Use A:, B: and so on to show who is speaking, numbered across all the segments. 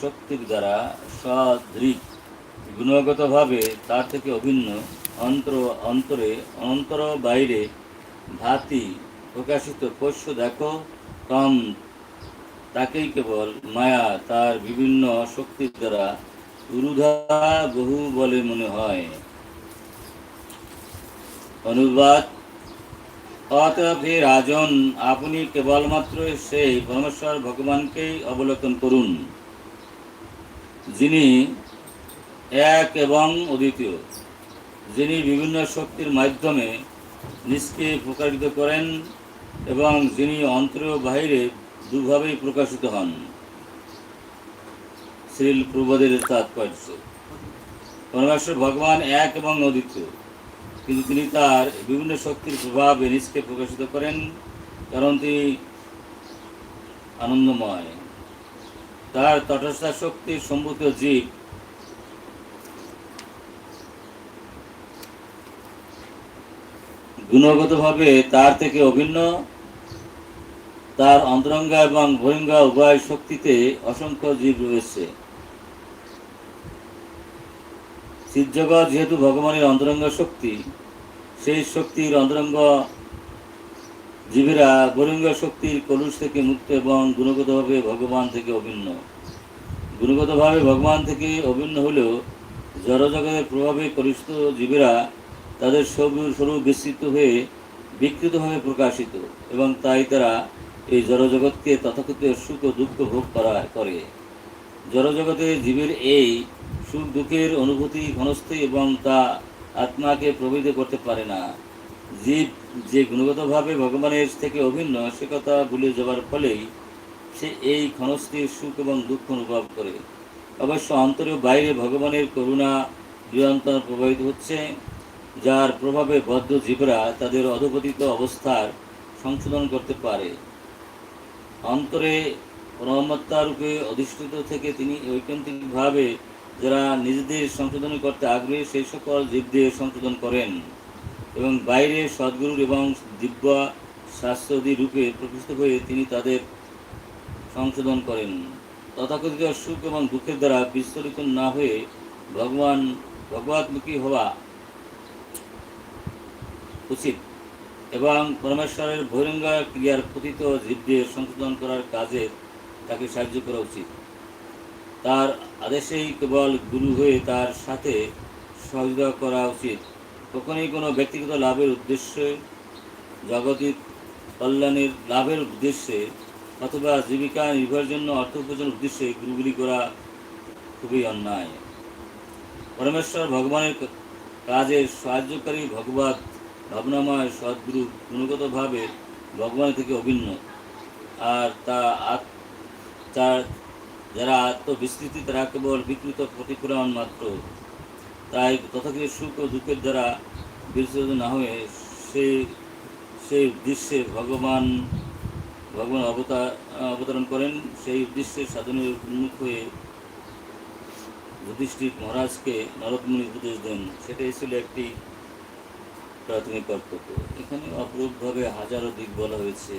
A: শক্তির দ্বারা সদৃক গুণগতভাবে তার থেকে অভিন্ন। অন্তর, অন্তরে, অন্তর বাইরে ভাতি প্রকাশিত। পোষ্য দেখো, তম তাকেই কেবল মায়া। তার বিভিন্ন শক্তির দ্বারা উরুধা বহু বলে মনে হয়। অনুবাদ, অতএব হে রাজন, আপনি কেবলমাত্র সেই পরমেশ্বর ভগবানকেই অবলোকন করুন। যিনি এক এবং অদ্বিতীয়, যিনি বিভিন্ন শক্তির মাধ্যমে নিজকে প্রকাশিত করেন এবং যিনি অন্তরে বাহিরে দুভাবেই প্রকাশিত হন। শ্রীল প্রবোধের তাৎপর্য, পরমেশ্বর ভগবান এক এবং অদ্বিতীয়, কিন্তু তিনি তার বিভিন্ন শক্তির প্রভাবে নিজকে প্রকাশিত করেন, কারণ তিনি আনন্দময়। তার তটস্থা শক্তির সম্ভূত জীব। গুণগতভাবে তার থেকে অভিন্ন। তার অন্তরঙ্গা এবং বহিঙ্গা উভয় শক্তিতে অসংখ্য জীব রয়েছে। শিবজগৎ যেহেতু ভগবানের অন্তরঙ্গ শক্তি, সেই শক্তির অন্তরঙ্গ জীবেরা বরিঙ্গ শক্তির কলুষ থেকে মুক্ত এবং গুণগতভাবে ভগবান থেকে অভিন্ন। গুণগতভাবে ভগবান থেকে অভিন্ন হলেও জড়জগতের প্রভাবে কলুষিত জীবেরা তাদের স্বরূপ বিস্তৃত হয়ে বিকৃতভাবে প্রকাশিত এবং তাই তারা এই জড়জগৎকে তথাকথিত সুখ ও দুঃখ ভোগ করা করে। জড়জগতে জীবের এই সুখ দুঃখের অনুভূতি ঘনস্থ এবং তা আত্মাকে প্রভাবিত করতে পারে না। জীব যে গুণগতভাবে ভগবানের থেকে অভিন্ন সে কথা ভুলে যাওয়ার ফলেই সে এই ক্ষণস্থির সুখ এবং দুঃখ অনুভব করে। অবশ্য অন্তরে বাইরে ভগবানের করুণা নিরন্তর প্রভাবিত হচ্ছে, যার প্রভাবে বদ্ধ জীবরা তাদের অধপতিত অবস্থার সংশোধন করতে পারে। অন্তরে রূপে অধিষ্ঠিত থেকে তিনি ঐকান্তিকভাবে যারা নিজেদের সংশোধন করতে আগ্রহী, সেই সকল জীবদের সংশোধন করেন। এবং বাইরে সদ্গুরুর এবং দিব্য শাস্ত্রদি রূপে প্রতিষ্ঠিত হয়ে তিনি তাদের সংশোধন করেন। তথাকথিত সুখ এবং দুঃখের দ্বারা বিস্তরিত না হয়ে ভগবান ভগবতমুখী হওয়া উচিত এবং পরমেশ্বরের বহিরঙ্গ ক্রিয়ার পতিত জীবদের সংশোধন করার কাজে তাকে সাহায্য করা উচিত। তার আদেশেই কেবল গুরু হয়ে তার সাথে সহযোগিতা করা উচিত। কখনোই কোনো ব্যক্তিগত লাভের উদ্দেশ্যে, জগতিক কল্যাণের লাভের উদ্দেশ্যে অথবা জীবিকা নির্ভরের জন্য অর্থ উপার্জনের উদ্দেশ্যে গুরুগুলি করা খুবই অন্যায়। পরমেশ্বর ভগবানের কাজে সাহায্যকারী ভগবত ভাবনাময় সদ্গুরু গুণগতভাবে ভগবান থেকে অভিন্ন। আর তা তার যারা আত্মবিস্তৃতি তারা কেবল বিকৃত প্রতিফলন মাত্র। তাই তথাকথিত সুখ ও দুঃখের দ্বারা বিস্তৃত না হয়ে সেই সেই উদ্দেশ্যে ভগবান ভগবান অবতার অবতরণ করেন। সেই উদ্দেশ্যে সাধনের উন্মুখ হয়ে যুধিষ্ঠির মহারাজকে নরকমুনি উপদেশ দেন। সেটাই ছিল একটি প্রাথমিক কর্তব্য। এখানে অপরূপভাবে হাজারো দিক বলা হয়েছে।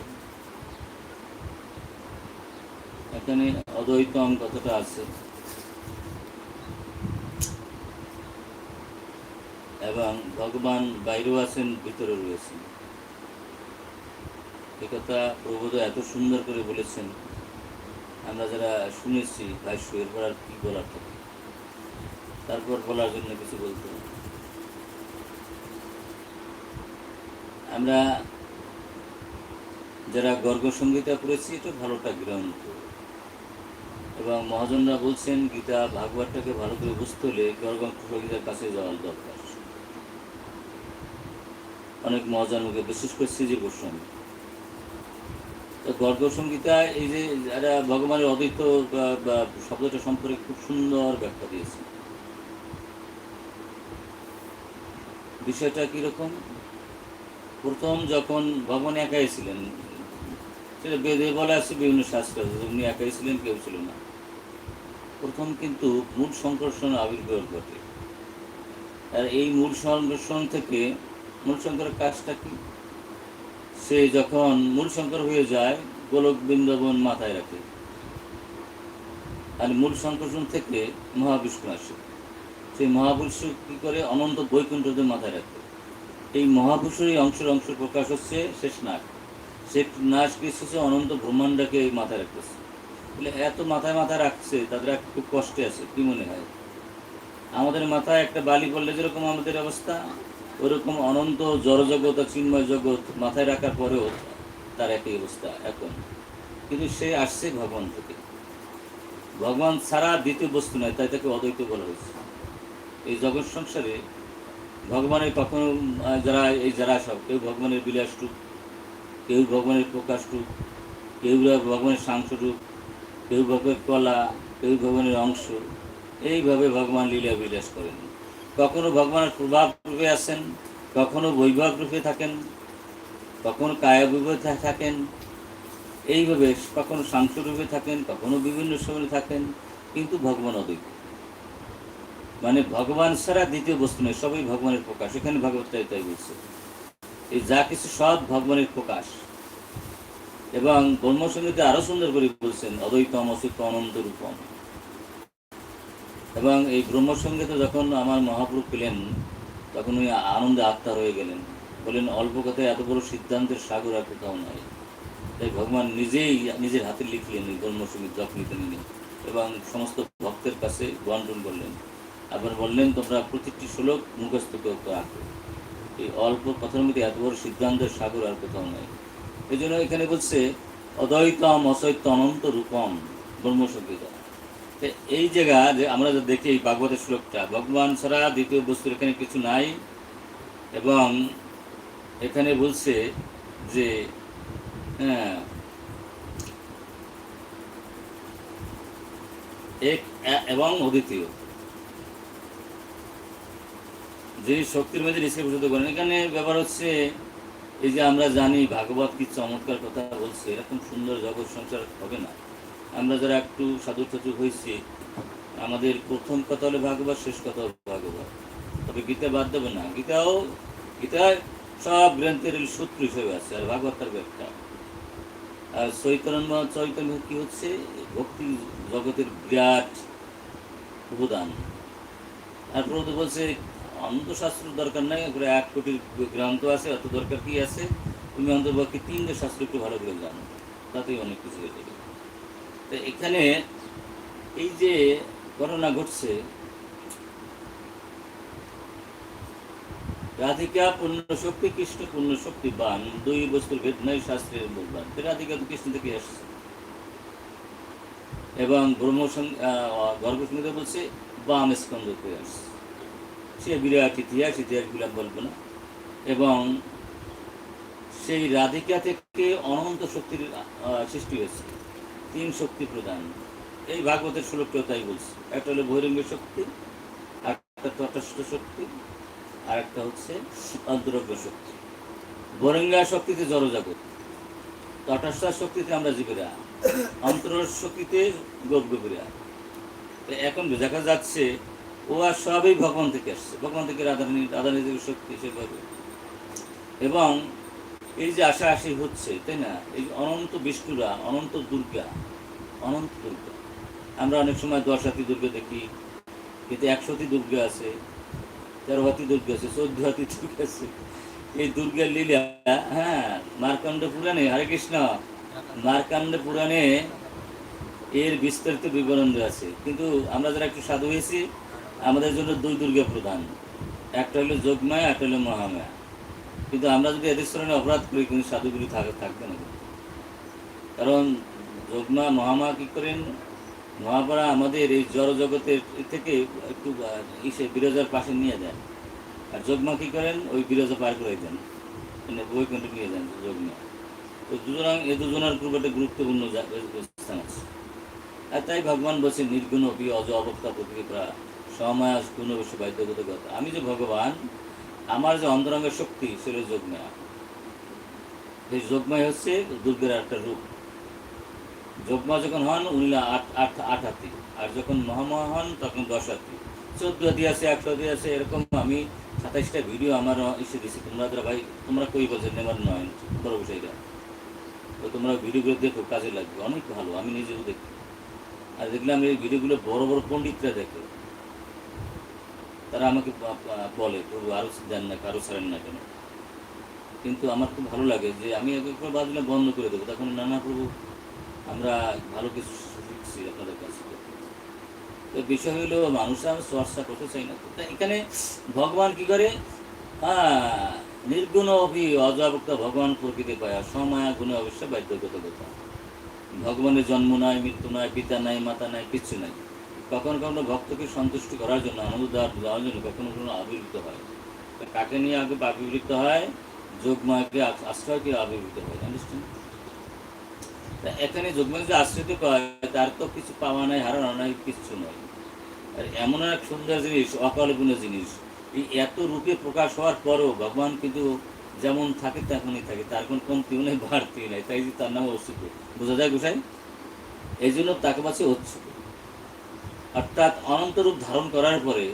A: এখানে অদ্বৈতম কথাটা আছে। এবং ভগবান বাইরেও আছেন ভিতরে রয়েছেন। এ কথা প্রবোধ এত সুন্দর করে বলেছেন। আমরা যারা শুনেছি, ভাষ্য, এরপর আর কি বলার থাকে? তারপর বলার জন্য কিছু বলতে। আমরা যারা গর্গ সঙ্গীতা পড়েছি এটা ভালোটা গ্রন্থ এবং মহাজনরা বলছেন, গীতা ভাগবতটাকে ভালো করে বুঝতে হলে গর্গ সঙ্গীতার কাছে যাওয়ার দরকার। অনেক মজার মুখে, বিশেষ করে শ্রীজি গোস্বামী। তো সঙ্গীতা, এই যে যারা ভগবানের অদ্বৈত শব্দটা সম্পর্কে খুব সুন্দর ব্যাখ্যা দিয়েছে। বিষয়টা কীরকম প্রথম যখন ভগবান একাই ছিলেন সেটা বেদে বলা আছে, বিভিন্ন শাস্ত্র উনি একাই ছিলেন, কেউ ছিল না। প্রথম কিন্তু মূল সংকর্ষণ আবির্ভাব ঘটে। আর এই মূল সংকর্ষণ থেকে মূল শঙ্করের কাজটা কি? সে যখন মূল শঙ্কর হয়ে যায়, গোলক বৃন্দাবন মাথায় রাখে। আর মূল সংকোচন থেকে মহাবিষ্ণু আসে। সেই মহাপুরুষ কী করে? অনন্ত বৈকুণ্ঠদের মাথায় রাখে। এই মহাপুরুষের অংশের অংশ প্রকাশ হচ্ছে শেষ নাক নাচ কি হচ্ছে অনন্ত ব্রহ্মাণ্ডকে মাথায় রাখতেছে। বলে, এত মাথায় মাথায় রাখছে, তাদের খুব কষ্টে আছে, কি মনে হয়? আমাদের মাথায় একটা বালি পড়লে যেরকম আমাদের অবস্থা ওরকম অনন্ত জড়জগৎ আর চিন্ময় জগৎ মাথায় রাখার পরেও তার একই অবস্থা এখন। কিন্তু সে আসছে ভগবান থেকে। ভগবান ছাড়া দ্বিতীয় বস্তু নয় তাই তাকে অদ্বৈত বলা হয়েছে। এই জগৎ সংসারে ভগবানের কখনো যারা, এই যারা সব, কেউ ভগবানের বিলাস রূপ কেউ ভগবানের প্রকাশ রূপ কেউ ভগবানের সাংস রূপ কেউ ভগবানের কলা, কেউ ভগবানের অংশ, এইভাবে ভগবান লীলা বিলাস করেন। কখনো ভগবানের প্রভাব রূপে আসেন, কখনো বৈভব রূপে থাকেন, কখনো কায়া বৈভব থাকেন। এইভাবে কখনো রূপে থাকেন, কখনো বিভিন্ন সময় থাকেন, কিন্তু ভগবান অদ্বৈত মানে ভগবান ছাড়া দ্বিতীয় বস্তু নেই, সবই ভগবানের প্রকাশ। এখানে ভগবত তাই বলছে। এই যা কিছু সব ভগবানের প্রকাশ। এবং ব্রহ্মসঙ্গীতে আরও সুন্দর করে বলছেন, অদ্বৈতম অসিত অনন্ত রূপম। এবং এই ব্রহ্মসঙ্গীতে যখন আমার মহাপুরুষ পেলেন তখন উনি আনন্দে আত্মা হয়ে গেলেন। বলেন অল্প কথায় এত বড় সিদ্ধান্তের সাগর আর কোথাও নয় তাই ভগবান নিজেই নিজের হাতে লিখলেন এই ব্রহ্মসঙ্গীত যত্নিতে নিলেন এবং সমস্ত ভক্তের কাছে বন্টন করলেন। আবার বললেন, তোমরা প্রতিটি শ্লোক মুখস্থ করতে রাখো এই অল্প কথার মধ্যে এত বড় সিদ্ধান্তের সাগর আর কোথাও নয় এই জন্য এখানে বলছে, অদ্বৈতম অসৈত্য অনন্ত রূপম ব্রহ্মসঙ্গীত এই জায়গা যে আমরা যে দেখি এই ভাগবতের শ্লোকটা, ভগবান ছাড়া দ্বিতীয় বস্তুর এখানে কিছু নাই, এবং এখানে বলছে যে হ্যাঁ এক এবং অদ্বিতীয়। যিনি শক্তির মধ্যে নিজেকে করেন এখানে ব্যাপার হচ্ছে, এই যে আমরা জানি ভাগবত কি চমৎকার কথা বলছে, এরকম সুন্দর জগৎ সংসার হবে না। আমরা যারা একটু সাধু ঠাধু হয়েছি, আমাদের প্রথম কথা হলো ভাগবত, শেষ কথা হলো ভাগবত। তবে গীতা বাদ দেবে না। গীতাও গীতায় সব গ্রন্থের সূত্র হিসেবে আছে, আর ভাগবত তার ব্যাখ্যা। আর চৈতন্য চৈতন্য কি হচ্ছে? ভক্তি জগতের বিরাট উপদান আর প্রভু বলছে অন্ত শাস্ত্র দরকার নাই এরপরে এক কোটি গ্রন্থ আছে, অত দরকার কি আছে? তুমি অন্তর্পক্ষে তিনটে শাস্ত্র একটু ভালো করে জানো, তাতেই অনেক কিছু হয়ে যাবে। তো এখানে এই যে ঘটনা ঘটছে, রাধিকা পূর্ণ শক্তি কৃষ্ণ পূর্ণ শক্তি বান, দুই বস্তুর ভেদ নাই, শাস্ত্রের বলবান রাধিকা তো কৃষ্ণ থেকে আসছে। এবং ব্রহ্ম গর্ভসংগীতা বলছে বাম স্কন্ধ থেকে আসছে। সে বিরাট ইতিহাস ইতিহাসগুলো বলব না। এবং সেই রাধিকা থেকে অনন্ত শক্তির সৃষ্টি হয়েছে। তিন শক্তি প্রদান। এই ভাগবতের শ্লোকটাও তাই বলছে। একটা হলো বহিরঙ্গ শক্তি আর একটা তটস্থ শক্তি আর একটা হচ্ছে অন্তরঙ্গ শক্তি। বরঙ্গা শক্তিতে জড়জগৎ তটস্থ শক্তিতে আমরা জীবেরা অন্তর শক্তিতে গর্বীরা এখন দেখা যাচ্ছে ও আর সবই ভগবান থেকে আসছে। ভগবান থেকে রাধারানী রাধারানী শক্তি সেভাবে। এবং এই যে আশা আশি হচ্ছে, তাই না? এই অনন্ত বিষ্ণুরা, অনন্ত দুর্গা অনন্ত দুর্গা। আমরা অনেক সময় দশ হাতি দুর্গা দেখি, কিন্তু একশোটি দুর্গা আছে তেরো হাতি দুর্গা আছে চোদ্দ হাতি দুর্গা আছে। এই দুর্গার লীলা হ্যাঁ মার্কাণ্ড পুরাণে, হরে কৃষ্ণ, মার্কাণ্ড পুরাণে এর বিস্তারিত বিবরণ আছে। কিন্তু আমরা যারা একটু সাধু হয়েছি, আমাদের জন্য দুই দুর্গা প্রধান। একটা হলো যোগমায়া, একটা হলো মহামায়া। কিন্তু আমরা যদি এদের স্মরণে অপরাধ করি, কিন্তু সাধুগুলি থাক, থাকবে না। কারণ যোগমা মহামা কি করেন? মহাপাড়া আমাদের এই জড় জগতের থেকে একটু ইসে বিরজার পাশে নিয়ে দেন আর যোগমা কি করেন? ওই বিরজা পার করে দেন। মানে বৈকুণ্ঠ নিয়ে যান যোগমা তো সুতরাং এ দুজনের খুব একটা গুরুত্বপূর্ণ স্থান আছে। আর তাই ভগবান বলছে, নির্গুণ অপি অজ অবক্তা প্রতিক্রিয়া সময় গুণ অবশ্য বাধ্যগত কথা আমি যে ভগবান আমার যে অন্তরঙ্গের শক্তি, সেটা যোগমায়া এই যোগমায় হচ্ছে দুর্গের একটা রূপ। যোগমা যখন হন, উনি আট আট আট হাতি। আর যখন মহামা হন, তখন দশ হাতি। চোদ্দ হাতি আছে, একশো হাতি আছে, এরকম আমি সাতাইশটা ভিডিও আমার এসে দিছি। তোমরা ভাই, তোমরা কই বলছেন আমার নয় বড় বিষয়টা তো তোমরা ভিডিওগুলো দেখো, কাজে লাগবে। অনেক ভালো, আমি নিজেও দেখি। আর দেখলাম এই ভিডিওগুলো বড় বড় পণ্ডিতরা দেখে। তারা আমাকে বলে, প্রভু আরও দেন না কারও ছাড়েন না কেন? কিন্তু আমার খুব ভালো লাগে যে আমি একবার বাজলে বন্ধ করে দেবো। তখন না না, প্রভু, আমরা ভালো কিছু শিখছি আপনাদের কাছ তো বিষয় হলো, মানুষ আমি চর্চা করতে চাই না। এখানে ভগবান কি করে? হ্যাঁ নির্গুণ অভি, অজাবক্ত ভগবান প্রকৃতি পায়, সময়া গুণে অবশ্য বাধ্যগত কথা ভগবানের জন্ম নাই, মৃত্যু নাই, পিতা নাই, মাতা নাই, কিচ্ছু নাই। কখনো কখনো ভক্তকে সন্তুষ্ট করার জন্য আনন্দ দেওয়ার দেওয়ার জন্য কখনো কখনো আবির্ভূত হয়। কাকে নিয়ে আগে আবির্ভূত হয়? যোগমাকে আশ্রয়কে আবির্ভূত হয় আন্ডারস্ট্যান্ড তা এখানে যোগমাকে যে আশ্রিত কয় তার তো কিছু পাওয়া নাই, হারানো নাই, কিচ্ছু নয় আর এমন এক সুন্দর জিনিস, অকল্পনীয় জিনিস, এই এত রূপে প্রকাশ হওয়ার পরও ভগবান কিন্তু যেমন থাকে, তেমনই থাকে। তার কোনো কমতিও নেই, বাড়তিও নেই। তাই যে তার নাম অস্তিত্ব বোঝা যায় গোসাই? এই জন্য তাকে পাচ্ছে অচ্ছুত অর্থাৎ অনন্তরূপ ধারণ করার পরে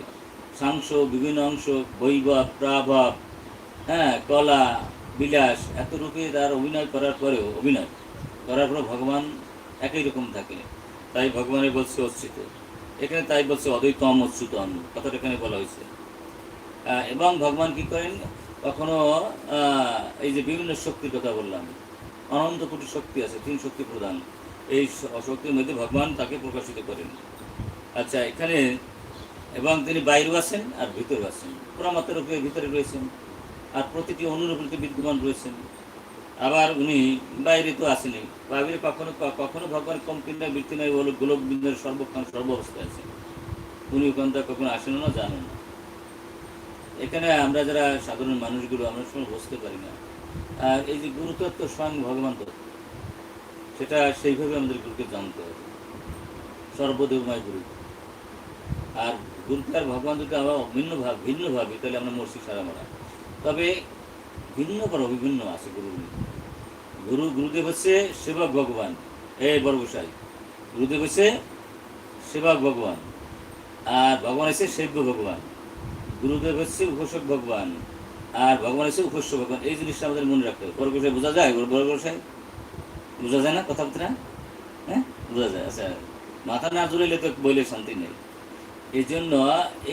A: সাংস, বিভিন্ন অংশ, বৈভব, প্রাভব হ্যাঁ কলা, বিলাস এত রূপে তার অভিনয় করার পরেও, অভিনয় করার পরে ভগবান একই রকম থাকে। তাই ভগবানের বলছে অচ্যুত। এখানে তাই বলছে অদ্বৈতম অচ্যুতম, কথাটা এখানে বলা হয়েছে। এবং ভগবান কি করেন? কখনো এই যে বিভিন্ন শক্তির কথা বললাম, অনন্ত কোটি শক্তি আছে, তিন শক্তি প্রধান। এই শক্তির মধ্যে ভগবান তাকে প্রকাশিত করেন। আচ্ছা এখানে এবং তিনি বাইরেও আছেন আর ভিতরেও আছেন। পরমাত্মার উপরে ভিতরে রয়েছেন আর প্রতিটি অনুর উপরে বিদ্যমান রয়েছেন। আবার উনি বাইরে তো আসেনি বাইরে কখনো কখনো ভগবান কমতি নয় বৃত্তি নয় বলে গোলক বিন্দুর সর্বক্ষণ সর্ব অবস্থায় আছেন। উনি ওখান থেকে কখনো আসেন না জানেন না। এখানে আমরা যারা সাধারণ মানুষগুলো, আমরা সময় বুঝতে পারি না। আর এই যে গুরুতত্ত্ব স্বয়ং ভগবান তত্ত্ব সেটা সেইভাবে আমাদের গুরুকে জানতে হবে। সর্বদেবময় গুরু। আর গুরুকে আর ভগবান যদি আমরা ভিন্ন ভাব, ভিন্ন ভাবি তাহলে আমরা মরছি সারা মারা। তবে ভিন্ন পর অভিন্ন আছে গুরু। গুরু, গুরুদেব হচ্ছে সেবক ভগবান। এই বর্গসাই গুরুদেব হচ্ছে সেবক ভগবান। আর ভগবান হচ্ছে সেব্য ভগবান। গুরুদেব হচ্ছে উপাসক ভগবান। আর ভগবান হচ্ছে উপাস্য ভগবান। এই জিনিসটা আমাদের মনে রাখতে হবে। বর্গসাই বোঝা যায়? বর্গসাই বোঝা যায় না কথাবার্তা? হ্যাঁ? বোঝা যায়। আচ্ছা মাথা না জুড়াইলে তো বইলে শান্তি নেই। এই জন্য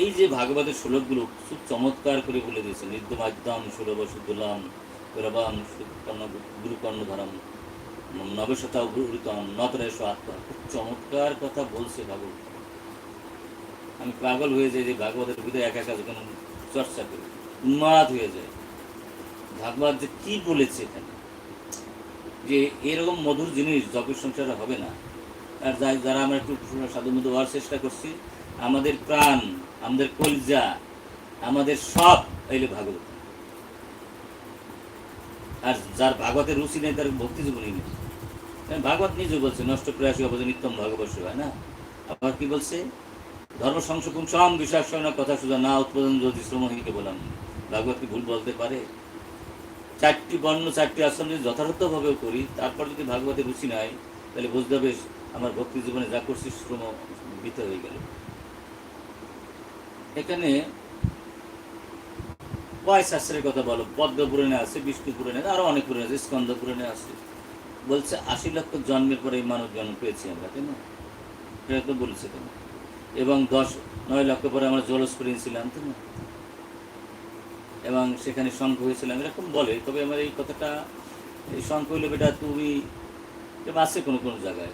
A: এই যে ভাগবতের শ্লোকগুলো খুব চমৎকার করে বলে দিয়েছে নির্দমাদ্যম সুলভ সুদুলম গৌরবাম কর্ণ গুরু কর্ণধরম নবশতা উভৃতম নতরেশ আত্মা। খুব চমৎকার কথা বলছে ভাগবত। আমি পাগল হয়ে যাই যে ভাগবতের ভিতরে একা একা যখন চর্চা করি, উন্মাদ হয়ে যায় ভাগবত যে কি বলেছে এখানে? যে এরকম মধুর জিনিস জগের সংসারে হবে না। আর যাই যারা আমরা একটু সাধু মধ্যে হওয়ার চেষ্টা করছি আমাদের প্রাণ, আমাদের কলজা, আমাদের সব এলে ভাগবত। আর যার ভাগবতের রুচি নেই, তার ভক্তি জীবনই নেই। ভাগবত নিজে বলছে, নষ্ট প্রয়াসী অবধি নিত্যম ভাগবত হয় না? আবার কি বলছে? ধর্ম সংশোধন সম বিশ্বাস না কথা সোজা না, উৎপাদন যদি শ্রমহীনকে বললাম ভাগবত কি ভুল বলতে পারে? চারটি বর্ণ, চারটি আশ্রম যদি যথাযথভাবে করি, তারপর যদি ভাগবতের রুচি নাই, তাহলে বুঝতে হবে আমার ভক্তি জীবনে যা করছি, শ্রম বৃত হয়ে গেল। এখানে কয় শাস্ত্রের কথা বলো? পদ্ম পুরাণে আছে, বিষ্ণু পুরাণে আরও অনেক পুরাণে আছে, স্কন্দ পুরাণে আছে। বলছে আশি লক্ষ জন্মের পরে এই মানব জন্ম পেয়েছি আমরা, তাই না? এটা তো বলছে কেন এবং দশ, নয় লক্ষ পরে আমরা জলস্ফুরিন ছিলাম তাই না? এবং সেখানে শঙ্খ হয়েছিলাম এরকম বলে, তবে আমার এই কথাটা, এই শঙ্খ হইলে বেটা তুমি আছে কোনো কোনো জায়গায়।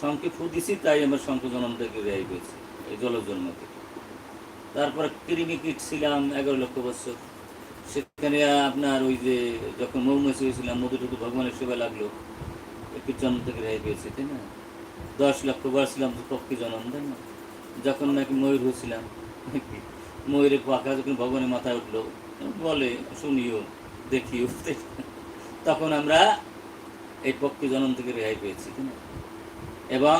A: শঙ্খে ফু দিছি, তাই আমার শঙ্খ জন্ম থেকে রেয়াই পেয়েছি এই জল জন্ম থেকে তারপরে কৃমি কীট ছিলাম এগারো লক্ষ বছর। সেখানে আপনার ওই যে যখন মৌমাছি হয়েছিলাম, মধু টুকু ভগবানের সেবা লাগল। একটু জন্ম থেকে রেহাই পেয়েছি, তাই না? দশ লক্ষ বার ছিলাম, পক্ষী জন্ম, তাই না? যখন নাকি ময়ূর হয়েছিলাম ময়ূরের পাখা যখন ভগবানের মাথায় উঠল, বলে, শুনিও, দেখিও তখন আমরা এই পক্ষী জন্ম থেকে রেহাই পেয়েছি, তাই না? এবং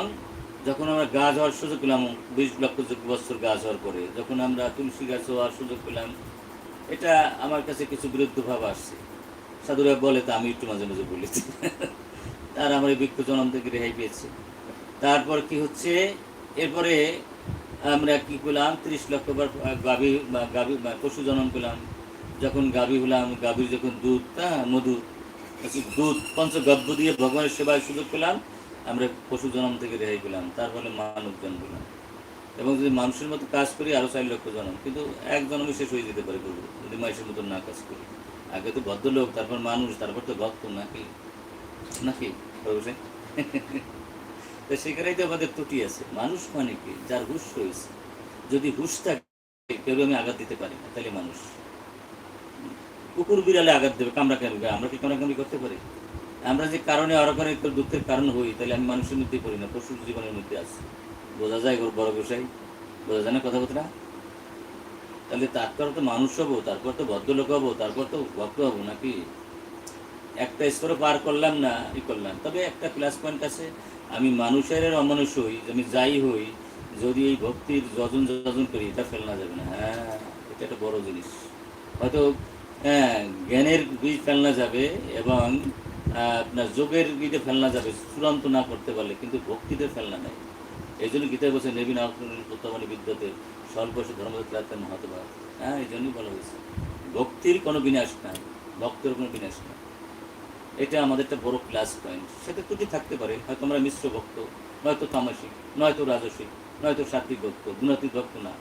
A: যখন আমরা গাছ হওয়ার সুযোগ পেলাম, বিশ লক্ষ বছর গাছ হওয়ার পরে, যখন আমরা তুলসী গাছ হওয়ার সুযোগ পেলাম, এটা আমার কাছে কিছু বিরুদ্ধ ভাব আসছে। সাধুরা বলে, তা আমি একটু মাঝে মাঝে বলেছি তার আমার এই বৃক্ষ জনম থেকে রেহাই পেয়েছি। তারপর কি হচ্ছে? এরপরে আমরা কি করলাম তিরিশ লক্ষ বার গাভী গাভী, পশু জনম পেলাম। যখন গাভী হলাম, গাভীর যখন দুধ হ্যাঁ মধু, দুধ, পঞ্চগব্য দিয়ে ভগবানের সেবায় সুযোগ পেলাম। আমরা পশু জন্ম থেকে রেহাই পেলাম, তার ফলে মানব জন্ম পেলাম এবং যদি মানুষের মতো কাজ করি আরও চার লক্ষ জন্ম। কিন্তু এক জন্মে শেষ হয়ে যেতে পারে বলব যদি মানুষের মতো না কাজ করি। আগে তো ভদ্রলোক, তারপর মানুষ, তারপর তো ভক্ত, নাকি? নাকি অবশ্যই তো সেখানেই তো আমাদের ত্রুটি আছে। মানুষ মানে কি? যার হুশ রয়েছে। যদি হুশ থাকে, কেউ আমি আঘাত দিতে পারি না, তাহলে মানুষ। কুকুর বিড়ালে আঘাত দেবে কামড়া কামড়ি আমরা কি কামড়া কামড়ি করতে পারি? আমরা যে কারণে অরকারে দুঃখের কারণ হই, তাহলে আমি মানুষের মধ্যে পড়ি না পশুর জীবনের মধ্যে আছি। বোঝা যায় বড় গোসাই। বোঝা যায় না কথাবার্তা? তাহলে তারপর তো মানুষ হব, তারপর তো ভদ্রলোক হব, তারপর তো ভক্ত হব নাকি? একটা স্তরে পার করলাম না, ই করলাম। তবে একটা প্লাস পয়েন্ট আছে, আমি মানুষের অমানুষ হই, আমি যাই হই, যদি এই ভক্তির যজন যজন করি, এটা ফেলনা যাবে না। হ্যাঁ এটা একটা বড় জিনিস। হয়তো হ্যাঁ জ্ঞানের বীজ ফেলনা যাবে এবং আপনার যোগের বীজে ফেলনা যাবে, চূড়ান্ত না করতে পারলে কিন্তু ভক্তিতে ফেলনা নেই। এই জন্য গীতায় বলছে নেবিন প্রত্যামানি বিদ্যাতে স্বল্প ধর্মযাত্রাতে মহাত্মা। হ্যাঁ এই জন্যই বলা হয়েছে। ভক্তির কোনো বিনাশ নাই, ভক্তের কোনো বিনাশ নাই। এটা আমাদের একটা বড় প্লাস পয়েন্ট সেটা ত্রুটি থাকতে পারে, হয়তো আমরা মিশ্র ভক্ত, নয়তো তামাসিক নয়তো রাজসিক, নয়তো সাত্বিক ভক্ত, গুণাতীত ভক্ত না।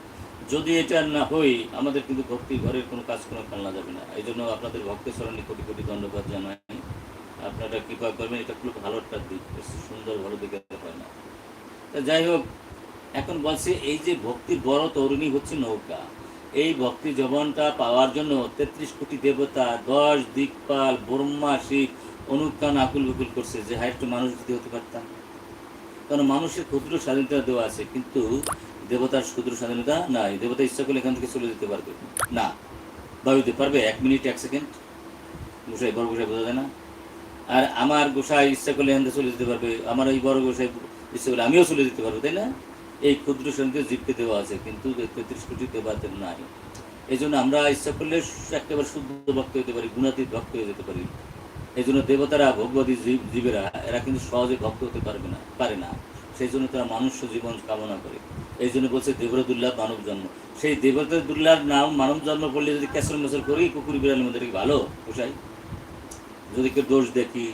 A: যদি এটা না হই, আমাদের কিন্তু ভক্তি ঘরের কোনো কাজ কোনো ফেলনা যাবে না। এই জন্য আপনাদের ভক্তের স্মরণে কোটি কোটি ধন্যবাদ জানাই। আপনারা কৃপা করবেন? এটা খুব ভালো একটা দিক সুন্দর ভালো দিকে হয় না। তা যাই হোক, এখন বলছে, এই যে ভক্তির বড় তরুণী হচ্ছে নৌকা। এই ভক্তি জবনটা পাওয়ার জন্য তেত্রিশ কোটি দেবতা, দশ দিকপাল, ব্রহ্মা, শিব অনুজ্ঞান আকুল বিকুল করছে। যে হাই একটু মানুষ যদি হতে পারতাম। কারণ মানুষের ক্ষুদ্র স্বাধীনতা দেওয়া আছে, কিন্তু দেবতার ক্ষুদ্র স্বাধীনতা নাই। দেবতা ইচ্ছা করলে এখান থেকে চলে যেতে পারবে। না বায়ুতে পারবে এক মিনিট, এক সেকেন্ড। গোসাই বড় গোসাই বোঝা যায় না। আর আমার গোসাই ইচ্ছা করলে এখান চলে যেতে পারবে, আমার এই বড় গোসাই ইচ্ছা করলে আমিও চলে যেতে পারব, তাই না? এই ক্ষুদ্র শ্রেণীতে জীবকে দেওয়া আছে, কিন্তু তেত্রিশ কোটি দেবাদের নাই। এই জন্য আমরা ইচ্ছা করলে একেবারে শুদ্ধ ভক্ত হতে পারি, গুণাতীত ভক্ত হয়ে যেতে পারি। এই জন্য দেবতারা, ভগবতী জীব, জীবেরা, এরা কিন্তু সহজে ভক্ত হতে পারবে না, পারে না। সেই জন্য তারা মানুষ্য জীবন কামনা করে। এই জন্য বলছে দেবরদুল্লাহ মানব জন্ম। সেই দেবরদুল্লাহর নাম মানব জন্ম করলে যদি ক্যাসর মেসর করি কুকুর বিড়ালের মধ্যে ভালো পোষাই যদি কেউ দোষ দেখি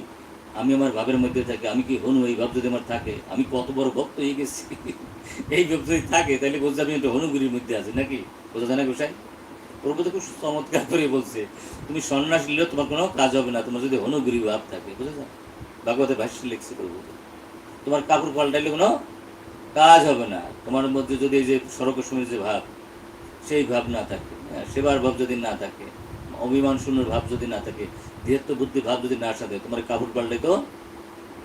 A: আমি আমার ভাবের মধ্যে থাকি আমি কি হনু? এই ভাব যদি আমার থাকে আমি কত বড় ভক্ত হয়ে গেছি। এই ভক্ত যদি থাকে তাহলে বলছে আমি একটা হনুগুরির মধ্যে আছি নাকি? বোঝা যায় না গোসাই? প্রভু তো খুব চমৎকার করে বলছে তুমি সন্ন্যাস নিলেও তোমার কোনো কাজ হবে না তোমার যদি হনুগুরি ভাব থাকে। বুঝেছ ভাগবতের ভাষ্য লিখছে প্রভু তোমার কাপড় পাল্টাইলে কোনো কাজ হবে না। তোমার মধ্যে যদি এই যে সড়ক সময়ের যে ভাব সেই ভাব না থাকে হ্যাঁ, সেবার ভাব যদি না থাকে অভিমান শূন্যর ভাব যদি না থাকে ধীরত্ব বুদ্ধি ভাব যদি না সাথে তোমার কাপড় পাল্টে তো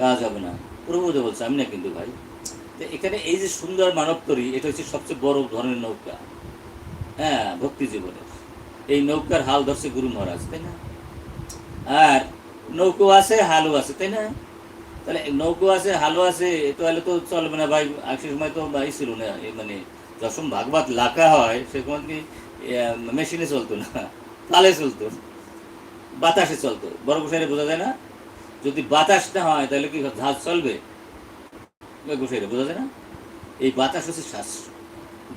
A: কাজ হবে না। প্রভুদেব বলছে আমি না কিন্তু ভাই। তো এখানে এই যে সুন্দর মানব তরি, এটা হচ্ছে সবচেয়ে বড় ধরনের নৌকা। হ্যাঁ ভক্তি জীবনের। এই নৌকার হাল ধরছে গুরু মহারাজ, তাই না? আর নৌকো আছে, হালও আছে, তাই না? তাহলে নৌকো আছে, হালও আছে তো হলে তো চলবে না ভাই। সে সময় তো ভাই ছিল না মানে যখন ভাগবত লাকা হয়, সে সময় কি মেশিনে চলতো না, তালে চলতো বাতাসে চলতো। বড় গোসাইরে বোঝা যায় না? যদি বাতাস না হয়, তাহলে কি জাহাজ চলবে? গোসাইরে বোঝা যায় না? এই বাতাস হচ্ছে শাস্ত্র।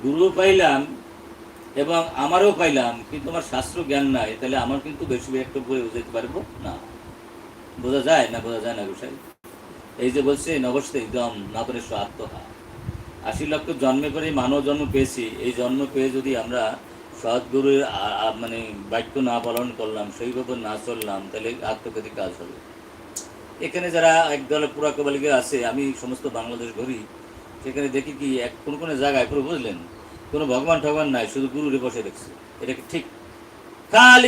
A: গুরুও পাইলাম এবং আমারও পাইলাম, কিন্তু আমার শাস্ত্র জ্ঞান নাই, তাহলে আমার কিন্তু বেশি একটা বই যেতে পারব না। বোঝা যায় না, বোঝা যায় না গোসাই? এই যে বলছে নবস্তে একদম নাতরেশ আত্মহা। আশি লক্ষ জন্মে করে মানব জন্ম পেয়েছি। এই জন্ম পেয়ে যদি আমরা আ- মানে বাক্য না পালন করলাম সেইভাবে না চললাম, তাহলে আত্মঘাতী কাজ হবে। এখানে যারা একদল পুরা কবালিকে আছে, আমি সমস্ত বাংলাদেশ ঘুরি, সেখানে দেখি কি, এক কোন কোনো জায়গায়, পুরো বুঝলেন? কোনো ভগবান ঠগবান নাই, শুধু গুরুরে বসে দেখছে। এটা কি ঠিক? খালি